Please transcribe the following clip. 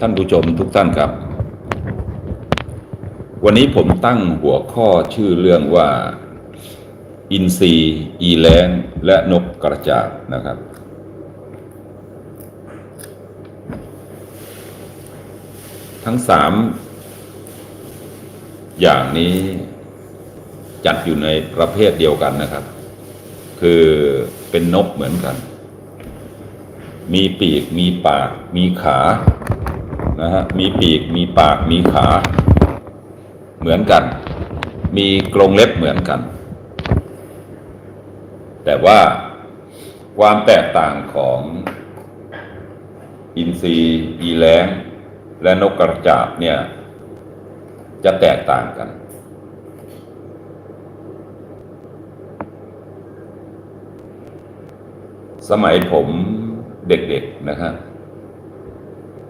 ท่านผู้ชมทุกท่านครับ วันนี้ผมตั้งหัวข้อชื่อเรื่องว่า อินทรีอีแลงและนกกระจาบนะครับ ทั้งสามอย่างนี้จัดอยู่ในประเภทเดียวกันนะครับ คือเป็นนกเหมือนกัน มีปีก มีปาก มีขา นะฮะมีปีกมีปากมีขา เหมือนกัน มีกรงเล็บเหมือนกัน แต่ว่าความแตกต่างของอินทรีย์อีแล้ง และนกกระจาบเนี่ย จะแตกต่างกัน สมัยผมเด็กๆนะครับ